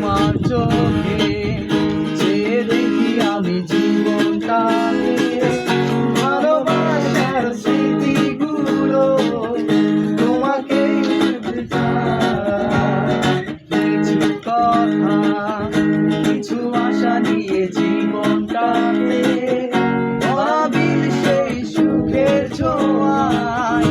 তোমার চোখে যে দেখি আমি জীবনটা ভালোবাসার স্মৃতিগুলো তোমাকে কিছু কথা, কিছু আশা নিয়ে জীবনটা সেই সুখের ছোঁয়ায়